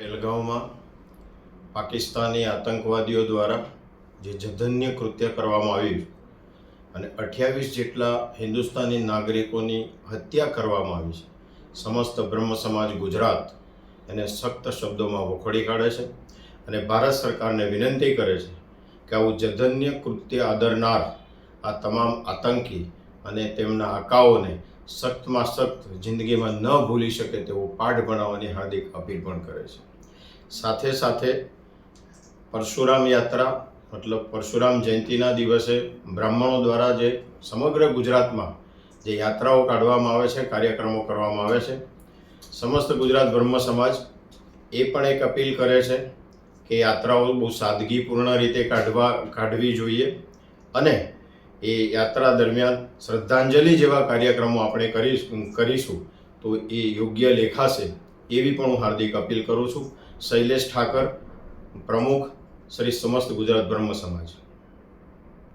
પહેલગાંવમાં પાકિસ્તાની આતંકવાદીઓ દ્વારા જે જધન્ય કૃત્ય કરવામાં આવ્યું અને અઠ્યાવીસ જેટલા હિન્દુસ્તાની નાગરિકોની હત્યા કરવામાં આવી છે. સમસ્ત બ્રહ્મ સમાજ ગુજરાત એને સખ્ત શબ્દોમાં વખોડી કાઢે છે અને ભારત સરકારને વિનંતી કરે છે કે આવું જધન્ય કૃત્ય આદરનાર આ તમામ આતંકી અને તેમના આકાઓને સખ્તમાં સખ્ત જિંદગીમાં ન ભૂલી શકે તેવો પાઠ ભણાવવાની હાર્દિક અપીલ પણ કરે છે. સાથે સાથે પરશુરામ યાત્રા, મતલબ પરશુરામ જયંતિના દિવસે બ્રાહ્મણો દ્વારા જે સમગ્ર ગુજરાતમાં જે યાત્રાઓ કાઢવામાં આવે છે, કાર્યક્રમો કરવામાં આવે છે, સમસ્ત ગુજરાત બ્રહ્મ સમાજ એ પણ એક અપીલ કરે છે કે યાત્રાઓ બહુ સાદગીપૂર્ણ રીતે કાઢવા, કાઢવી જોઈએ અને એ યાત્રા દરમિયાન શ્રદ્ધાંજલિ જેવા કાર્યક્રમો આપણે કરી કરીશું. તો એ યોગ્ય લેખાશે એવી પણ હું હાર્દિક અપીલ કરું છું. શૈલેષ ઠાકર, પ્રમુખ, શ્રી સમસ્ત ગુજરાત બ્રહ્મ સમાજ.